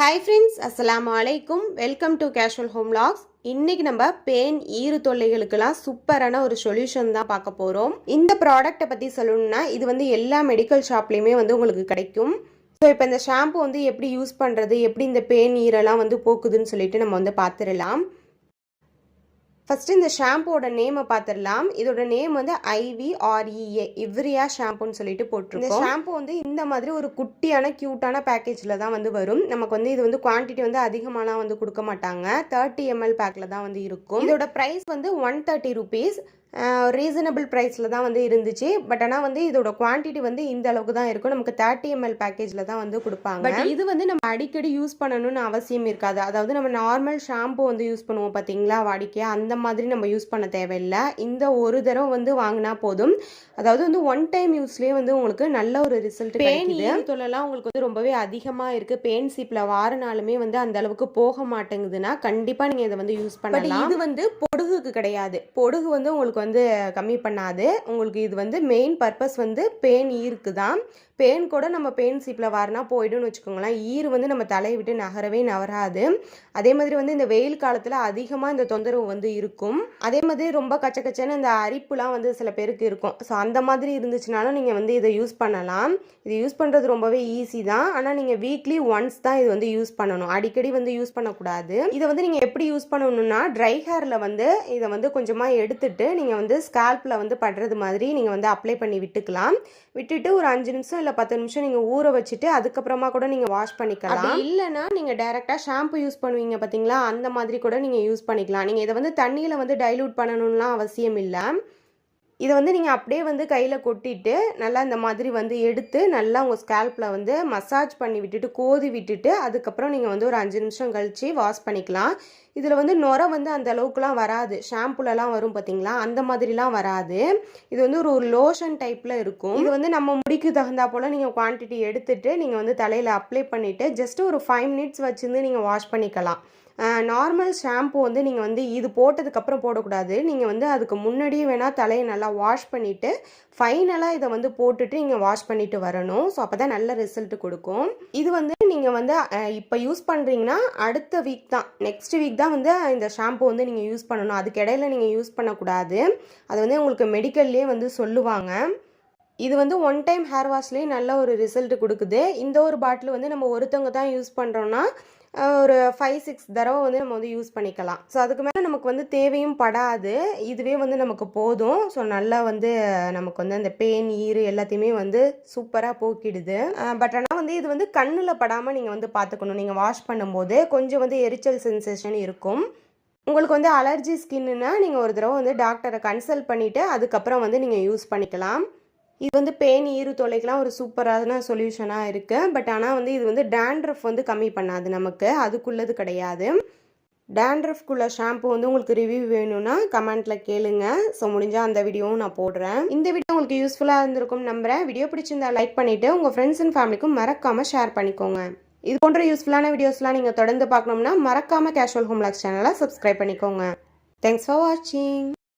Hi friends அஸ்லாம் அலைக்கும் welcome to casual home logs இன்னைக்கு நம்ம பேன் ஈறு தொல்லைகளுக்கெல்லாம் சூப்பரான ஒரு சொல்யூஷன் தான் பார்க்க போகிறோம் இந்த ப்ராடக்ட்டை பற்றி சொல்லணும்னா இது வந்து எல்லா மெடிக்கல் ஷாப்லேயுமே வந்து உங்களுக்கு கிடைக்கும். ஸோ இப்போ இந்த ஷாம்பு வந்து எப்படி யூஸ் பண்ணுறது எப்படி இந்த பேன் ஈரெல்லாம் வந்து போக்குதுன்னு சொல்லிட்டு நம்ம வந்து பார்த்துடலாம். ஃபஸ்ட்டு இந்த ஷாம்போட நேமை பார்த்துடலாம். இதோட நேம் வந்து ஐவிஆர்இஏ இவ்ரியா ஷாம்புன்னு சொல்லிட்டு போட்டிருக்கோம். இந்த ஷாம்பு வந்து இந்த மாதிரி ஒரு குட்டியான க்யூட்டான பேக்கேஜில் தான் வந்து வரும். நமக்கு வந்து இது வந்து குவான்டிட்டி வந்து அதிகமாலாம் வந்து கொடுக்க மாட்டாங்க. தேர்ட்டி எம்எல் பேக்கில் தான் வந்து இருக்கும். இதோட ப்ரைஸ் வந்து ஒன் தேர்ட்டி ருபீஸ் ரீசனபிள் ப்ரைஸில் தான் வந்து இருந்துச்சு. பட் ஆனால் வந்து இதோட குவான்டிட்டி வந்து இந்த அளவுக்கு தான் இருக்கும். நமக்கு தேர்ட்டி எம்எல் பேக்கேஜில் தான் வந்து கொடுப்பாங்க. பட் இது வந்து நம்ம அடிக்கடி யூஸ் பண்ணணும்னு அவசியம் இருக்காது. அதாவது நம்ம நார்மல் ஷாம்பு வந்து யூஸ் பண்ணுவோம் பார்த்தீங்களா வாடிக்கையாக அந்த மாதிரி நம்ம யூஸ் பண்ண தேவையில்லை. இந்த ஒரு தடவை வந்து வாங்கினா போதும். அதாவது வந்து ஒன் டைம் யூஸ்லேயே வந்து உங்களுக்கு நல்ல ஒரு ரிசல்ட் பெயின் தொல்லலாம் உங்களுக்கு வந்து ரொம்பவே அதிகமாக இருக்குது பெயின் சீப்பில் வாரனாலுமே வந்து அந்த அளவுக்கு போக மாட்டேங்குதுன்னா கண்டிப்பாக நீங்கள் இதை வந்து யூஸ் பண்ணலாம். இது வந்து பொடுகுக்கு கிடையாது. பொடுகு வந்து உங்களுக்கு வந்து கம்மி பண்ணாது. உங்களுக்கு இது வந்து மெயின் பர்பஸ் வந்து பெயின் ஈருக்கு தான் பெயின் கூட நம்ம பெயின் சீப்பில் வாரினா போய்டும்னு வச்சுக்கோங்களேன். ஈர் வந்து நம்ம தலையை விட்டு நகரவே நகராது. அதே மாதிரி வந்து இந்த வெயில் காலத்தில் அதிகமாக இந்த தொந்தரவு வந்து இருக்கும். அதே மாதிரி ரொம்ப கச்ச கச்சன்னு இந்த அரிப்புலாம் வந்து சில பேருக்கு இருக்கும். ஸோ அந்த மாதிரி இருந்துச்சுனாலும் நீங்கள் வந்து இதை யூஸ் பண்ணலாம். இது யூஸ் பண்ணுறது ரொம்பவே ஈஸி தான். ஆனால் நீங்கள் வீக்லி ஒன்ஸ் தான் இது வந்து யூஸ் பண்ணணும். அடிக்கடி வந்து யூஸ் பண்ணக்கூடாது. இதை வந்து நீங்கள் எப்படி யூஸ் பண்ணணும்னா ட்ரை ஹேரில் வந்து இதை வந்து கொஞ்சமாக எடுத்துட்டு நீங்கள் வந்து ஸ்கால்பில் வந்து படுறது மாதிரி நீங்கள் வந்து அப்ளை பண்ணி விட்டுக்கலாம். விட்டுட்டு ஒரு அஞ்சு நிமிஷம் இல்லை பத்து நிமிஷம் நீங்கள் ஊற வச்சுட்டு அதுக்கப்புறமா கூட நீங்கள் வாஷ் பண்ணிக்கலாம். அப்படி இல்லைன்னா நீங்கள் டைரெக்டாக ஷாம்பு யூஸ் பண்ணுவீங்க பார்த்தீங்களா அந்த மாதிரி கூட நீங்கள் யூஸ் பண்ணிக்கலாம். நீங்கள் இதை வந்து தண்ணியில் வந்து டைலூட் பண்ணணும்லாம் அவசியம் இல்லை. இதை வந்து நீங்கள் அப்படியே வந்து கையில் கொட்டிட்டு நல்லா இந்த மாதிரி வந்து எடுத்து நல்லா உங்கள் ஸ்கேல்பில் வந்து மசாஜ் பண்ணி விட்டுட்டு கோதி விட்டுட்டு அதுக்கப்புறம் நீங்கள் வந்து ஒரு அஞ்சு நிமிஷம் கழித்து வாஷ் பண்ணிக்கலாம். இதில் வந்து நுர வந்து அந்த அளவுக்குலாம் வராது. ஷாம்புலலாம் வரும் பார்த்தீங்களா அந்த மாதிரிலாம் வராது. இது வந்து ஒரு லோஷன் டைப்பில் இருக்கும். இது வந்து நம்ம முடிக்கு தகுந்தா போல் நீங்கள் குவான்டிட்டி எடுத்துகிட்டு நீங்கள் வந்து தலையில் அப்ளை பண்ணிவிட்டு ஜஸ்ட் ஒரு ஃபைவ் மினிட்ஸ் வச்சுருந்து நீங்கள் வாஷ் பண்ணிக்கலாம். நார்மல் ஷாம்பு வந்து நீங்கள் வந்து இது போட்டதுக்கப்புறம் போடக்கூடாது. நீங்கள் வந்து அதுக்கு முன்னாடியே வேணால் தலையை நல்லா வாஷ் பண்ணிவிட்டு ஃபைனலாக இதை வந்து போட்டுட்டு நீங்கள் வாஷ் பண்ணிவிட்டு வரணும். ஸோ அப்போ தான் நல்ல ரிசல்ட் கொடுக்கும். இது வந்து நீங்கள் வந்து இப்போ யூஸ் பண்ணுறீங்கன்னா அடுத்த வீக் தான். நெக்ஸ்ட் வீக் தான் வந்து இந்த ஷாம்பு வந்து நீங்கள் யூஸ் பண்ணணும். அதுக்கு இடையில நீங்கள் யூஸ் பண்ணக்கூடாது. அது வந்து உங்களுக்கு மெடிக்கல்லே வந்து சொல்லுவாங்க. இது வந்து ஒன் டைம் ஹேர் வாஷ்லேயே நல்ல ஒரு ரிசல்ட் கொடுக்குது. இந்த ஒரு பாட்டில் வந்து நம்ம ஒருத்தவங்க தான் யூஸ் பண்ணுறோன்னா ஒரு ஃபைவ் சிக்ஸ் தடவை வந்து நம்ம வந்து யூஸ் பண்ணிக்கலாம். ஸோ அதுக்கு மேலே நமக்கு வந்து தேவையும் படாது. இதுவே வந்து நமக்கு போதும். ஸோ நல்லா வந்து நமக்கு வந்து அந்த பெயின் ஈறு எல்லாத்தையுமே வந்து சூப்பராக போக்கிடுது. பட் ஆனால் வந்து இது வந்து கண்ணில் படாமல் நீங்கள் வந்து பார்த்துக்கணும் நீங்கள் வாஷ் பண்ணும்போது கொஞ்சம் வந்து எரிச்சல் சென்சேஷன் இருக்கும். உங்களுக்கு வந்து அலர்ஜி ஸ்கின்னுனா நீங்கள் ஒரு தடவை வந்து டாக்டரை கன்சல்ட் பண்ணிவிட்டு அதுக்கப்புறம் வந்து நீங்கள் யூஸ் பண்ணிக்கலாம். இது வந்து பேன் ஈறு தொலைக்கெலாம் ஒரு சூப்பரான சொல்யூஷனாக இருக்குது பட் ஆனால் வந்து இது வந்து டேண்ட்ரஃப் வந்து கம்மி பண்ணாது நமக்கு. அதுக்குள்ளது கிடையாது. டேண்ட்ரஃப்குள்ள ஷாம்பு வந்து உங்களுக்கு ரிவ்யூ வேணும்னா கமெண்ட்டில் கேளுங்க. ஸோ முடிஞ்சால் அந்த வீடியோவும் நான் போடுறேன். இந்த வீடியோ உங்களுக்கு யூஸ்ஃபுல்லாக இருந்திருக்கும் நம்புகிறேன் வீடியோ பிடிச்சிருந்தா லைக் பண்ணிவிட்டு உங்கள் ஃப்ரெண்ட்ஸ் அண்ட் ஃபேமிலிக்கும் மறக்காமல் ஷேர் பண்ணிக்கோங்க. இது போன்ற யூஸ்ஃபுல்லான வீடியோஸ்லாம் நீங்கள் தொடர்ந்து பார்க்கணும்னா மறக்காமல் கேஷுவல் ஹோம் லாக்ஸ் சேனலை சப்ஸ்கிரைப் பண்ணிக்கோங்க. தேங்க்ஸ் ஃபார் வாட்சிங்